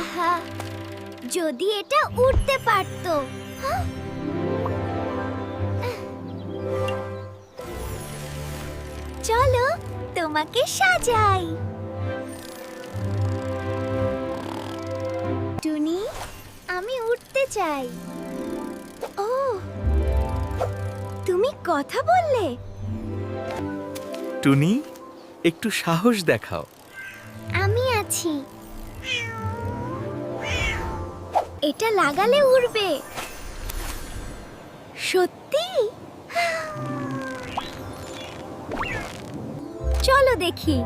আহা যদি এটা উড়তে পারতো হাহ! চলো তোমাকে সাজাই। টুনি আমি উঠতে চাই। ও তুমি কথা বললে? টুনি একটু সাহস দেখাও। আমি আছি। এটা লাগালে উড়বে। সত্যি? চলো দেখি।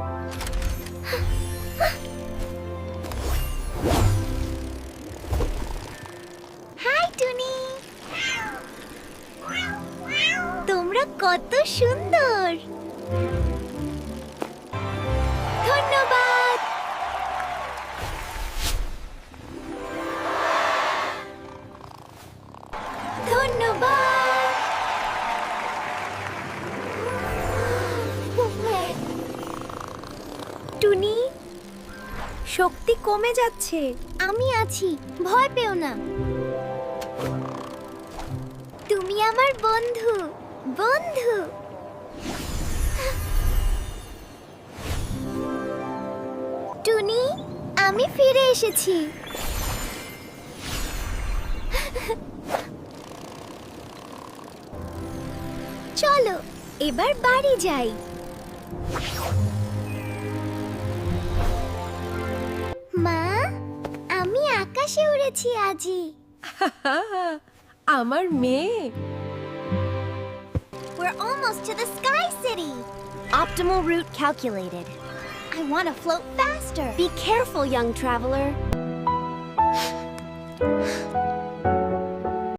তোমরা কত সুন্দর। ধন্যবাদ। টুনি, শক্তি কমে যাচ্ছে। আমি আছি, ভয় পেও না। তুমি আমার বন্ধু বন্ধু। টুনি, আমি ফিরে এসেছি। চলো এবার বাড়ি যাই মা আমি আকাশে উড়েছি আজি আমার মেয়ে We're almost to the Sky City. Optimal route calculated. I want to float faster. Be careful, young traveler.